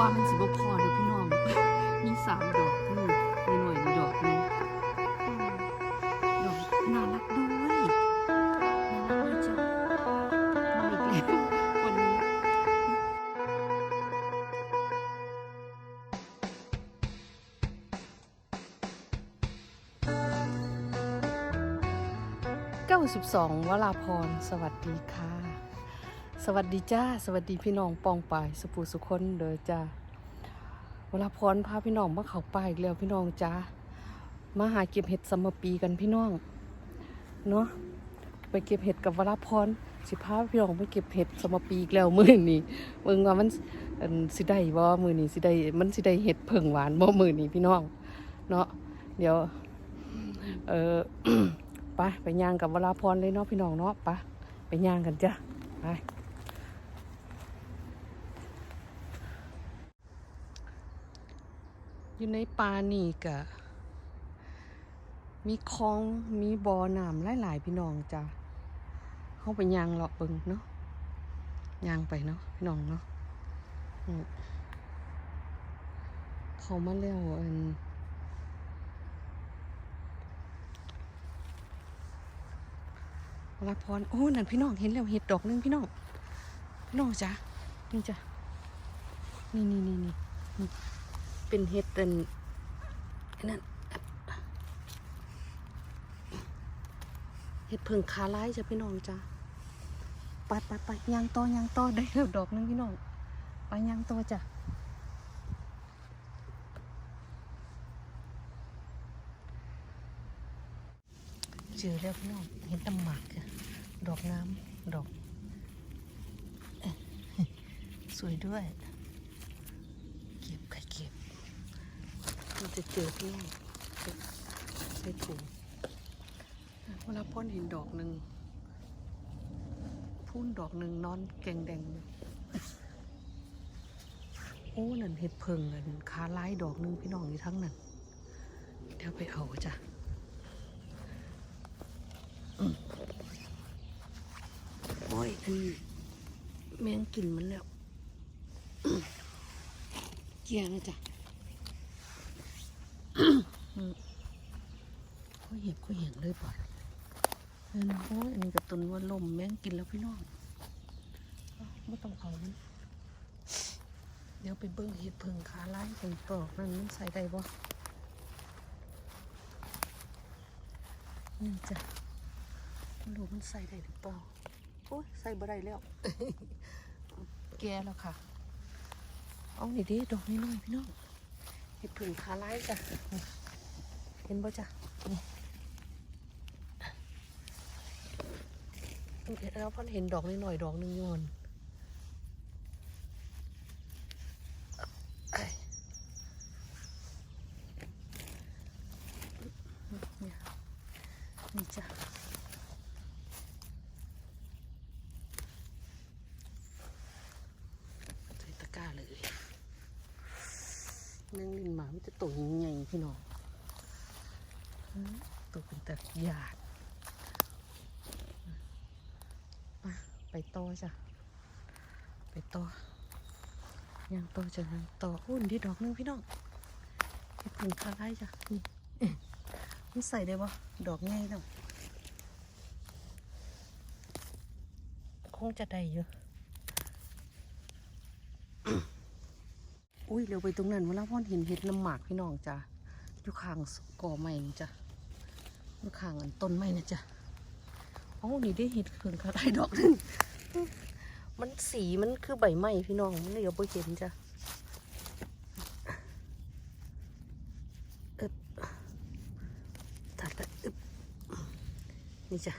ว่ามันสิบ่พอเด้อพี่น้อง มีสามดอกนี่มีหน่วยนี่ดอกหนึงอืมดอกน่ารักด้วยน่ารักมากจ้ะมาอีกแล้ววันนี้92วราพร สวัสดีค่ะส วัสดีจ้า สวัสดีพี่น้องปองปายสุภูสุคนเด้อจ้าเวราพรพาพี่น้องมาเขาป่าอีกแล้วพี่น้องจ้ามาหาเก็บเห็ดสมปีกันพี่น้องเนาะไปเก็บเห็ดกับวราพรสิพาพี่น้องไปเก็บเห็ดสมปีอีกแล้วมื้อนี้มึงว่ามันสิได้บ่มื้อนี้สิได้มันสิได้เห็ดเผิ่งหวานบ่มื้อนี้พี่น้อง เนาะเดี๋ยว เออไปไปย่างกับวราพรเลยเนาะพี่น้องเนาะไปไปย่างกันจ้ะไอยู่ในป่านี่กะ มีคลองมีบ่อน้ำหลายๆพี่น้องจ้ะเข้าไปยางเลาะเบิงเนาะยางไปเนาะพี่น้องเนาะเขามาเลี้วอันวราพรโอ้นั่นพี่น้องเห็นแล้วเห็ดดอกนึงพี่น้องพี่น้องจ้ะนี่จ้ะนี่นี่นี่นี่ เป็นเห็ดอันนนั่นเห็ดเพิ่งขาร้ายจ้ะพี่น้องจ้ะไปไปไปยางต่อยางต่อได้แล้วดอกหนึงพี่น้องไปยางต่อจ้ะเจอแล้วพี่น้องเห็นตำหมากจ้ะดอกน้ำดอก สวยด้วย เก็บใครเก็บมัน จะเจอพี่องใส่ถุงเวลาพ่นเห็นดอกหนึ่งพุ่นดอกหนึ่งนอนแกงแดงโอ้นั่นเห็ดเพิงนั่นขาลายดอกหนึ่งพี่น้องอยู่ทั้งนั้นเดี๋ยวไปเอาจ้ะโอ้ยอันนี้แมงกินมันแล้วเกลียนะจ๊ะ อืม ก็เห็บก็เห็นเลยปอดเออโอ้ยอันนี้กับต้นว่าลมแม่งกินแล้วพี่น้องไม่ต้องเอามันเดี๋ยวไปเบิ้งเห็ดเพิงขาไล่ตรงปลอกนั่นมันใส่ได้บ่นี่จ้ะไม่รู้มันใส่ได้หรือเปล่าโอ้ยใส่บ่ได้แล้ว แกแล้วค่ะ เอานี่ดิดอกน้อยๆพี่น้องเห็ดผึ่งขาไล่จ้ะเห็นบ่จ้ะนี่ เห็นแล้วพอเห็นดอกนิดหน่อยดอกหนึงยอนเอ้ยเนี่ยนี่จ้ะ ใส่ตะกร้าเลยแมงลินหมามันจะตัวใหญ่ๆพี่น้องอื้อตัวเป็นตะหยาดมาไปต่อจ้ะ ไปต่อ ยังต่อจ้ะยังต่ออุ้นดีดอกนึงพี่น้องเห็ดผึ่งคาไล่จ้ะนี่มันใส่ได้ปะดอกใหญ่แล้วคงจะได้อยู่อุ้ยเร็วไปตรงนั้นเวลาพ่อนเห็นเห็ดน้ำหมากพี่น้องจ้ะอยู่ข้างก่อไม่จ้ะอยู่ข้างอันต้นไม้นะจ้ะอ๋อนี่ได้เห็ดเพิ่งเขาได้ดอกหนึง มันสีมันคือใบไม้พี่น้องมันเลยเอาไปเห็นจ้ะอึบตัดละอึบนี่จ้ะ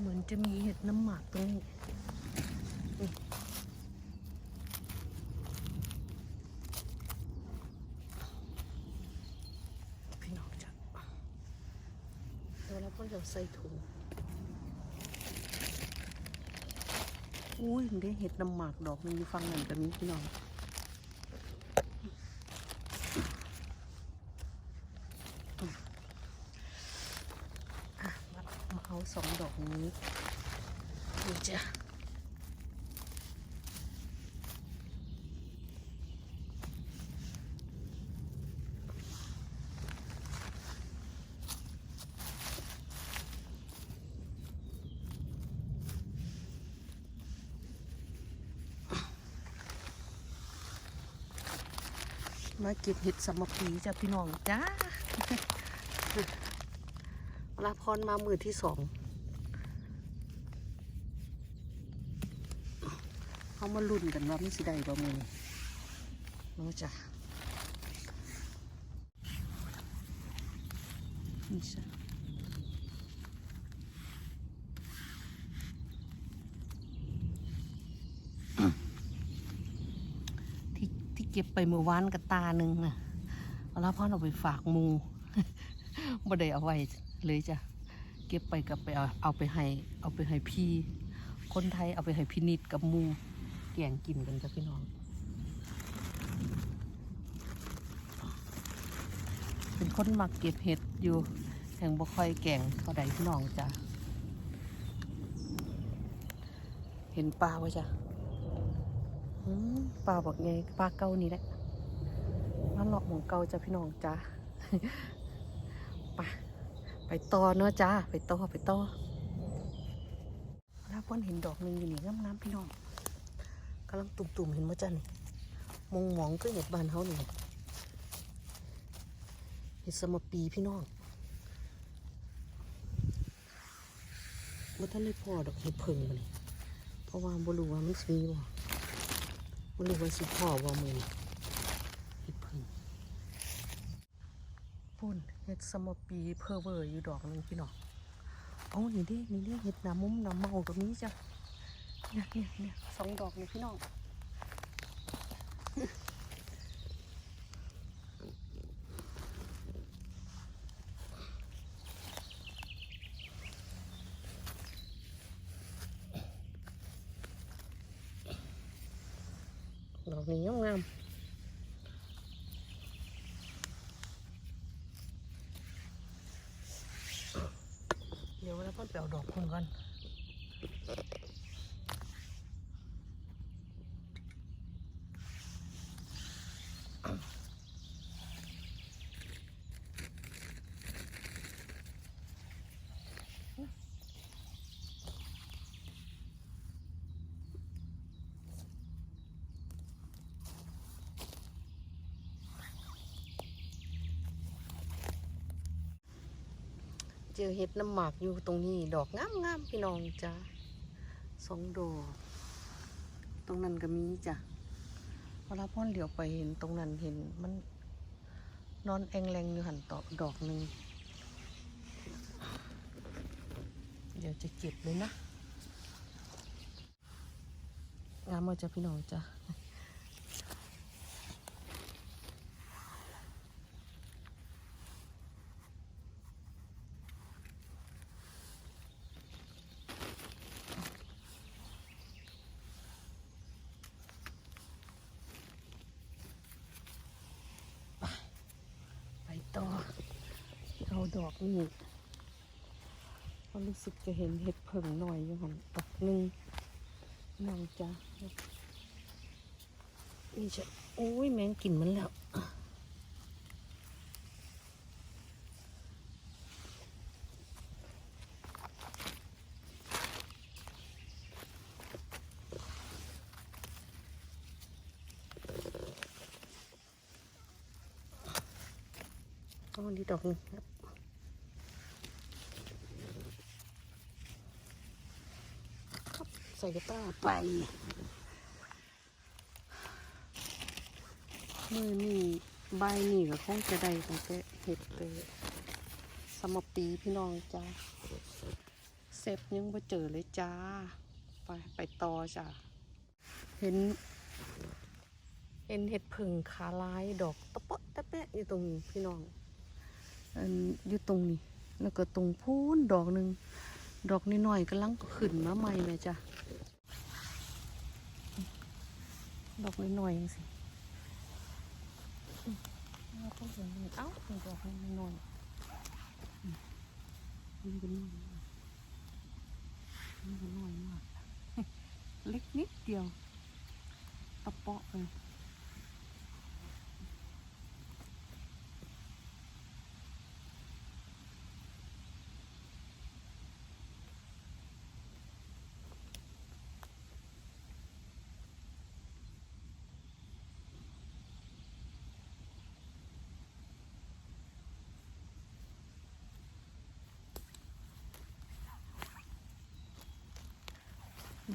เหมือนจะมีเห็ดน้ำหมากตรงนี้พี่น้องจ้ะเดี๋ยวเราก็จะใส่ถุงอุ้ ยมันได้เห็ดน้ำหมากดอกหนึงอยู่ฝั่งนั้นก็มีพี่น้องมาเอาสองดอกนี้ดูจ้ะ มาเก็บเห็ดสมพีจ้ะพี่น้องจ้าลาพรมามือที่สองเขามาลุ้นกันว่ามันสิได้บ่มือนู้จ้ะนี่จ้ะที่ที่ เก็บไปเมื่อวานกับตาหนึ่งนะแลาพรเอาไปฝากมูบ่ได้เอาไว้เลยจ้ะ เก็บไปกับไปเอาเอาไปให้เอาไปให้พี่ คนไทยเอาไปให้พี่นิดกับมูแกงกินกันจ้ะพี่น้องเป็นคนมักเก็บเห็ดอยู่แห่งบ่ค่อยแกงเท่าใดพี่น้องจ้ะเห็นปลาไว้จ้ะ ปลาบอกไงปลาเก่านี่แหละมาหลอกหมองเก่าจ้ะพี่น้องจ้ะไปไปต่อเนาะจ้าไปต่อไปต่อแล้วพ่นเห็นดอกหนึ่งอยู่นี่งามน้ำพี่น้องกำลังตุ่มๆเห็นมั้จ้านี่มองมองก็เห็ดบานเขานี่เห็ดสมปีพี่น้องว่าท่านได้พอดอกเห็ดเพิงมาเลยเพราะว่าบรูว่ามันสิมีบ่ บรู้ว่าสิพ่อว่ามือนี่เห็ดเพิงพุ่นเห็ดสมปีเพอเวอร์อยู่ดอกหนึงพี่น้องโอ้นี่ดินี่ดิเห็ดน้ำมุมน้ำเมากับนี้จ้ะเนี่ยเนี่ยเนี่ยสองดอกนี่พี่น้องดอกนี้งามๆเดี๋ยว แล้วพ่อไปเอาดอกพุ่นกัน จอเห็ดน้ำหมากอยู่ตรงนี้ ดอกงามๆพี่น้องจ้ะสองดอก ตรงนั้นก็มีจ้ะเวลาพ่อเหลียวไปเห็นตรงนั้นเห็นมันนอนแองแรงอยู่หันต่อดอกหนึ่งเดี๋ยวจะเก็บเลยนะงามมากจ้ะพี่น้องจ้ะ ไปต่อ เอาดอกนี่ก็รู้สึกจะเห็นเห็ดเผิงหน่อยอยู่หันดอกหนึ่งน้องจ้ะนี่จะโอ้ยแมงกินมันแล้วอ๋อนี่ดอกนึงครับครับ ใส่กระต้าไป มือนี่ใบนี่ก็คงจะได้ตั้งแต่เห็ดเตยสมปีพี่น้องจ้าเซฟยังไม่เจอเลยจ้า ไปไปต่อจ้าเห็น เห็นเห็ดผึ่งขาลายดอกตะเปะตะแปะอยู่ตรงนี้พี่น้องอันอยู่ตรงนี้ แล้วก็ตรงพูนดอกหนึ่งดอกน้อยๆกำลังขึ้นมาใหม่แม่จ้ะ ดอกน้อยๆจังสิอืมแล้วก็เห็นนี่เอ้าเป็นดอกน้อยๆอืมมันเป็นน้อยนี่ก็น้อยมากเล็กนิดเดียวตะเปาะเลย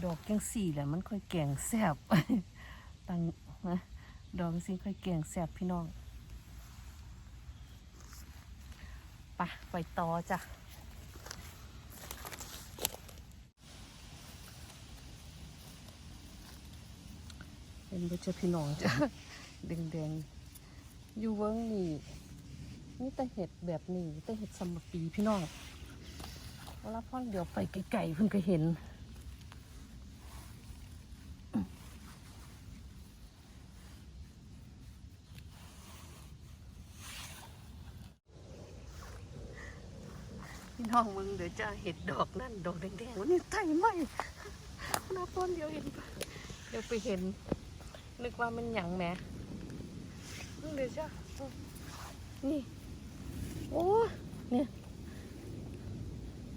ดอกจังสี่แหละมันค่อยแกงแซบตังนะดอกสี่ค่อยแกงแซบพี่น้องไปะไปต่อจ้ะเป็นบ่เจพี่น้องจ้ะแดงๆอยู่เวิ้งนี่นี่แต่เห็ดแบบนี้แต่เห็ดสมปีพี่น้องเวลาพ่อเดี๋ยวไปไกลๆเพิ่นก็เห็น พี่น้องมึงเดี๋ยวจะเห็ดดอกนั่นดอกแดงๆวันนี้ไทไหมนาป้อนเดียวเห็นปะเดี๋ยวไปเห็น นึกว่ามันหยังแหมมึงเดี๋ยวจ้ะนี่ โอ้เนี่ย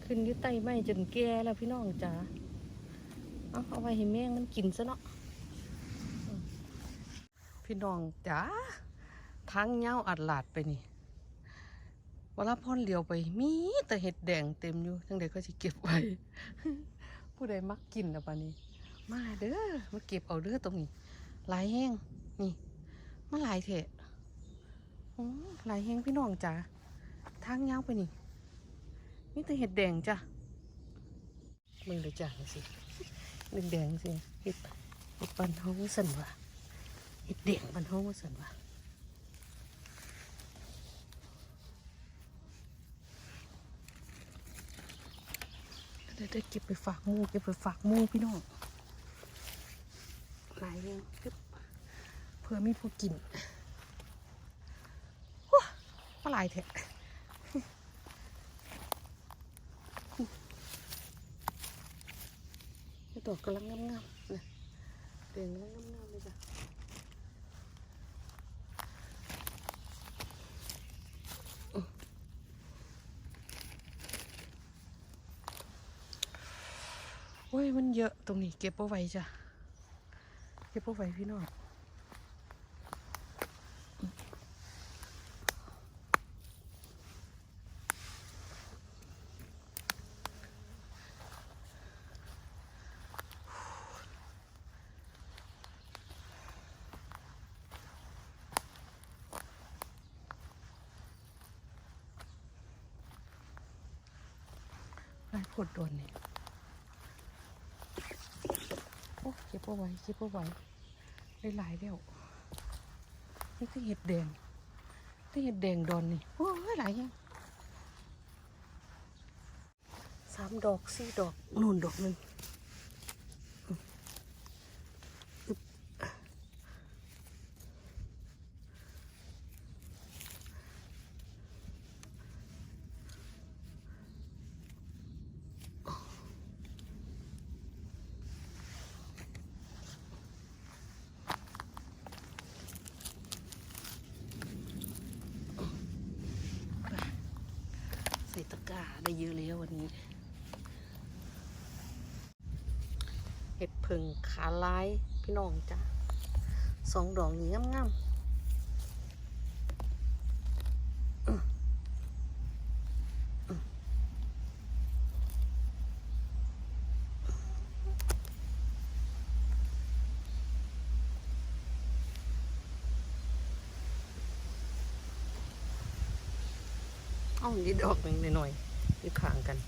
ขึ้นอยึดไตไหมจนแก่แล้วพี่น้องจ๋าเอาเอาไว้ให้แม่งมันกินซะเนาะพี่น้องจ๋าทางเงาอัดหลาดไปนี่ วลาพ่อนเลียวไปมีแต่เห็ดแดงเต็มอยู่ทั้งเด็กก็จะเก็บไว้ ผู้ใดมักกินอะปานี้ มาเด้อมาเก็บเอาเด้อตรงนี้ลายแห้งนี่มาลายเถอะอืมหลายแห้งพี่น้องจ้าทางยาวไปนี่นี่แต่เห็ดแดงจ้ะมึงเลยจ้าสิแดงแดงสิเห็ดเห็ดปันห้องสันวะเห็ดแดงปันห้องสันวะ เดี๋ยวจะเก็บไปฝากมูเก็บไปฝากมูพี่น้องหลายยังปึ๊บเพื่อมีผู้กินว้ามาหลายแท้ดอกกำลังงามๆนะเด่งกำลังงามๆเลยจ้ะโอ้ยมันเยอะตรงนี้เก็บเอาไว้จ้ะ เก็บเอาไว้พี่น้องไล่ผดโดนนี่โอ้เก็ บเอาไว้เก็บเอาไว้ไหลายแล้วนี่คือเห็ดแดงที่เห็ดแดงดอนนี่โอ้ยหลายยังสามดอกสี่ดอกนู่นดอกหนึ่งอืมอึ๊บใส่ตะกร้าได้เยอะแล้ววันนี้ เห็ดผึ่งขาลายพี่น้องจ้ะสองดอกนี้งามๆอื้ออื้อเอาดีดอกหนึ่งหน่อยๆอยู่ข้างกัน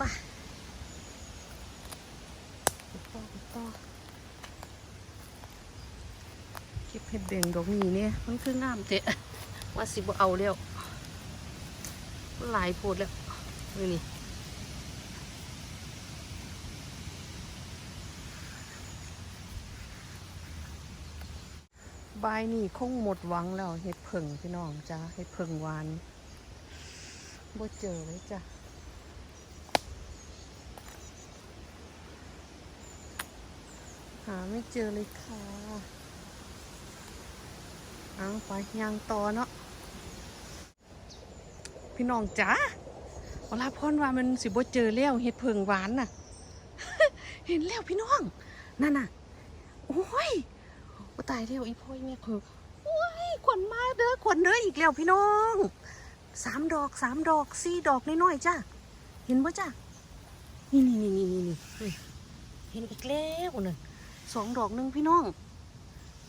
ไปไปต่อไปต่อ เก็บเห็ดแดงดอกนี้เนี่ยมันคืองามเจ๊ว่าสิบเอาแล้วหลายโพดแล้วนี่นี่บายนี่คงหมดหวังแล้วเห็ดเพิ่งพี่น้องจ้าเห็ดเพิ่งหวานบ่เจอเลยจ้ะหาไม่เจอเลยค่ะ เอาไปยางต่อเนาะพี่น้องจ้าเวลาพ่อนว่ามันสิบ่เจอแล้วเห็ดเพิงหวานน่ะ เห็นแล้วพี่น้อง นั่นน่ะ โอ้ยตายแล้วอีพ่อยแม่เพิ่งโอ้ยขวัญมาเด้อขวัญเด้ออีกแล้วพี่น้องสามดอกสามดอกสี่ดอกน้อยๆจ้าเห็นปะจ้านี่นี่นี่นี่นี่เห็นอีกแล้วหนึ่งสองดอกหนึ่งพี่น้อง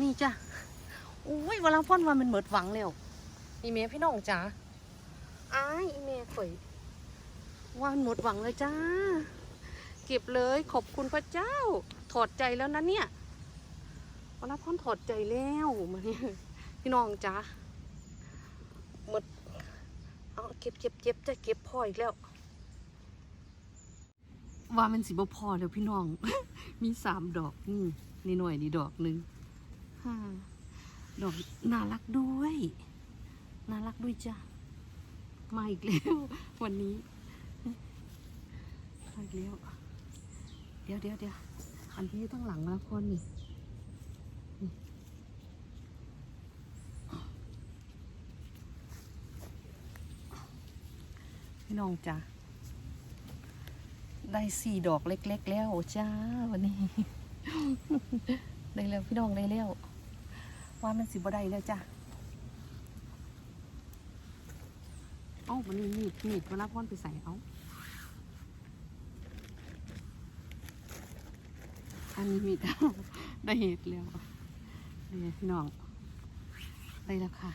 นี่จ้า อ้ยวันลังพ่อนว่ามันเหมิดหวังแล้วอีเมพี่น้องจ้าอ้ายอีเมข่อยว่ามันหมดหวังเลยจ้า เก็บเลยขอบคุณพระเจ้า ถอดใจแล้วนะเนี่ยวันละพ่อนถอดใจแล้วมาเนี่ยพี่น้องจ้าหมดเอาเก็บเก็บเก็บจะเก็บพออีกแล้วว่ามันสิบพอเดี๋ยวพี่น้อง มีสามดอกนี่นี่หน่อยนี่ดอกหนึ่งห้า ดอกน่ารักด้วย น่ารักด้วยจ้ะ มาอีกแล้ววันนี้มาอีกแล้ว เดี๋ยวเดี๋ยวเดี๋ยวอันที่ตั้งหลังแล้วคนนี่นี่พี่น้องจ้ะ ได้สี่ดอกเล็ก ๆ แล้วจ้าวันนี้ ได้แล้วพี่น้องได้แล้ว ว่ามันสิบ่ได้แล้วจ้ะเอ้ามันนี่มีดมีดเวลาพ่อนไปใส่เอ้าอันนี้มีดได้เห็ดแล้วนี่พี่น้องได้แล้วค่ะ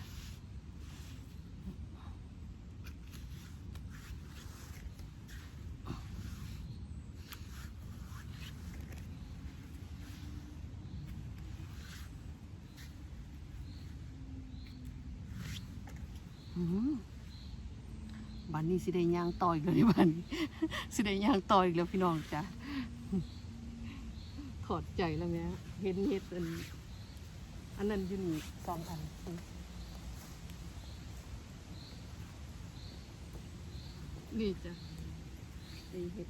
นี้สิได้ย่างต่อยเลยวันนี้สิได้ย่างต่อยแล้วพี่น้องจ้ะขอดใจแล้วแม่เห็นเห็ดอันอันนั้นอยืนสองอันนี่จ้ะไอเห็ด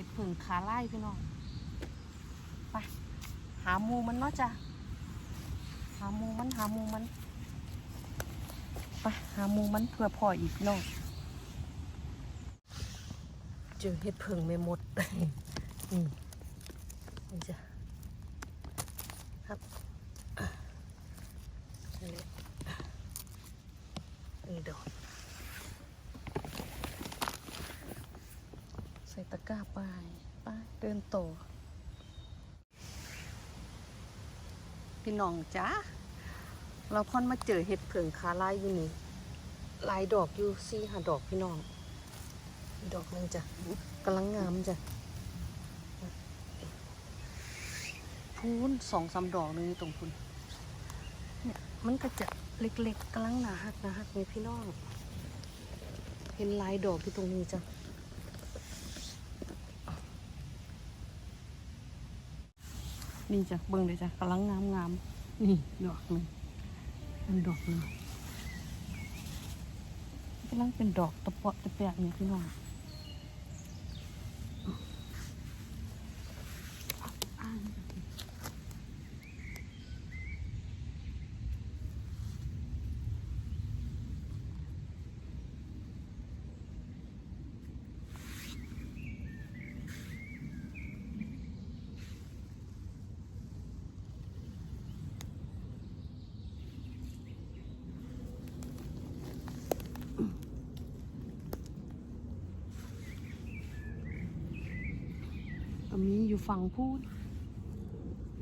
ห็ดผึ่งขาไล่พี่น้องไปหาหมูมันเนาะจ้ะหาหมูมันหาหมูมันไปหาหมูมันเพื่อพออีกเนาะเจอเห็ดผึ่งไม่หมดอืมนี่จ้ะครับนี่ดอก ใส่ตะ กร้าไปไปเดินต่อพี่น้องจ้าเราพ่อนมาเจอเห็ดเผิงคาไล่อยู่นี่ลายดอกอยู่สี่หาดอกพี่น้อง ดอกนึงจ้ะกำลังงามจ้ะพูนสองสามดอกนึงตรงพูนเนี่ยมันก็จะเล็กๆกำลังหนาหักหนาหักนี่พี่น้อง เห็นลายดอกอยู่ตรงนี้จ้ะ นี่จ้ะเบิ่งเลยจ้ะกำลังงามงามๆนี่ดอกหนึ่งเป็นดอกหนึ่งกำลังเป็นดอกตะเปาะตะแปะเนี่ยพี่น้อง ฟังพูด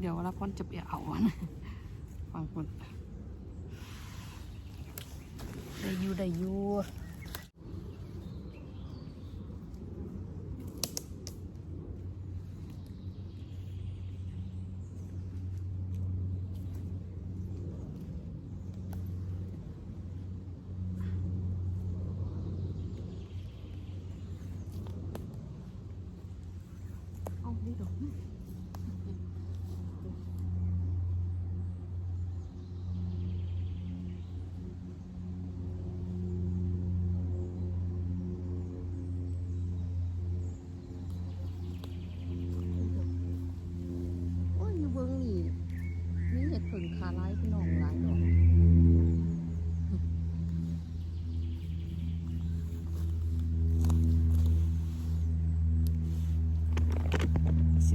เดี๋ยวละพอนจะไปเอานะฟังพูดได้ยูได้ยู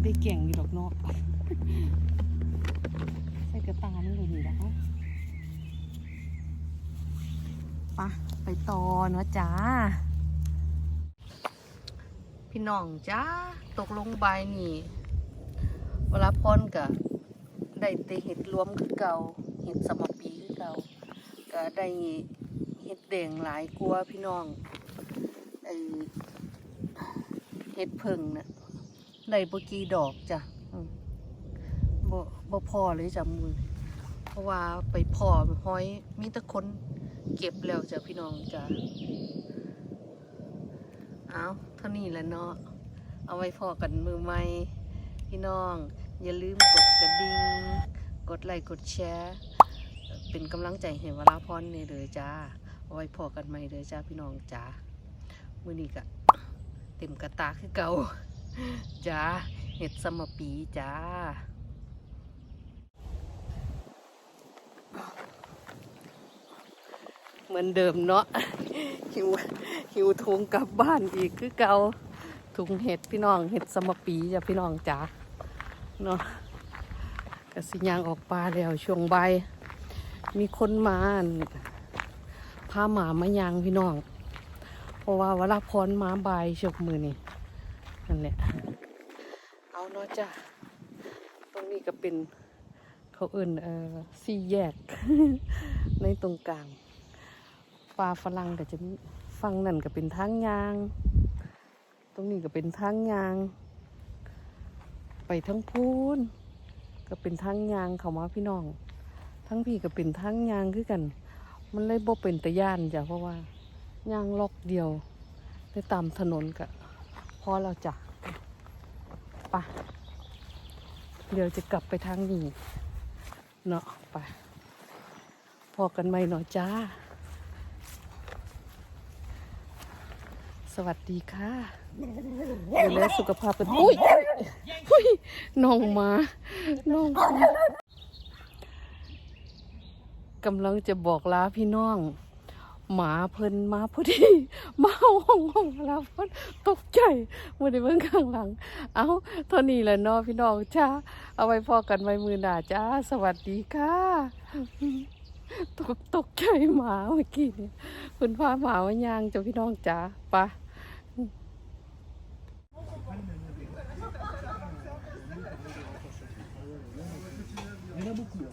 ได้เก่งอยู่ดอกเนาะใส่กระตานี่เลยนี่นะคะปะไปต่อเนาะจ้า พี่น้องจ้า ตกลงใบนี่ เวลาพรกับได้แตีเห็ดรวมคือเก่า เห็ดสมปีคือเก่าก็ได้เห็ดแดงหลายกลัวพี่น้องไอเห็ดเพิ่งน่ะ ได้บกีดอกจ้ะบ่บ่พอเลยจ้ะมือ เพราะว่าไปพอห้อยมีต่คนเก็บแล้วจ้ะพี่น้องจ้ะเอาเท่านี้แหละเนาะ เอาไว้พอกันมือใหม่พี่น้อง อย่าลืมกดกระดิ่ง กดไลค์กดแชร์ เป็นกำลังใจให้วราพรนี่เลยจ้า เอาไว้พอกันใหม่เลยจ้าพี่น้องจ้า มือนี้กะเต็มกระตาคือเก่า จ้าเห็ดสมปีจ้าเหมือนเดิมเนาะหิวหิวทุงกลับบ้านอีกคือเกาถุงเห็ดพี่น้องเห็ดสมปีจ้ะพี่น้องจ๋าเนาะกระสิยางออกปลาแล้วช่วงใบ มีคนมาพาหมามายังพี่น้อง เพราะว่าเวลาพรมาใบายชกมือนี่ นั่นแหละ เอาเนาะจ้ะ ตรงนี้ก็เป็นเขาเอื่นเอ่อสี่แยก ในตรงกลางปลาฝรั่งก็จะมีฟังนั่นก็เป็นทางยาง ตรงนี้ก็เป็นทางยาง ไปทั้งพูนก็เป็นทางยางเขามาพี่น้อง ทั้งพี่ก็เป็นทางยางคือกัน มันเลยบ่เป็นตะย่านจ้ะเพราะว่ายางล็อกเดียว ไปตามถนนกะ พอเราจะไปะเดี๋ยวจะกลับไปทางนี้เนาะไปพอกันไหมเนาะจ้า สวัสดีค่ะดูแลสุขภาพกันอุ้ยอุ้ยน้องมาน้องกำลังจะบอกลาพี่น้อง หมาเพิ่นมาพอดีมาห้องห้องแล้วเพิ่นตกใจมื่อได้เบิ่งข้างหลัง เอาเท่านี้แหละเนาะพี่น้องจ้าเอาไว้พอกันไว้มือหน้าจ้า สวัสดีค่ะตกตกใจหมาเมื่อกี้เนี่ยคุณพาหมามายางจ้าพี่น้องจ้าปะ Il y en a beaucoup. hein.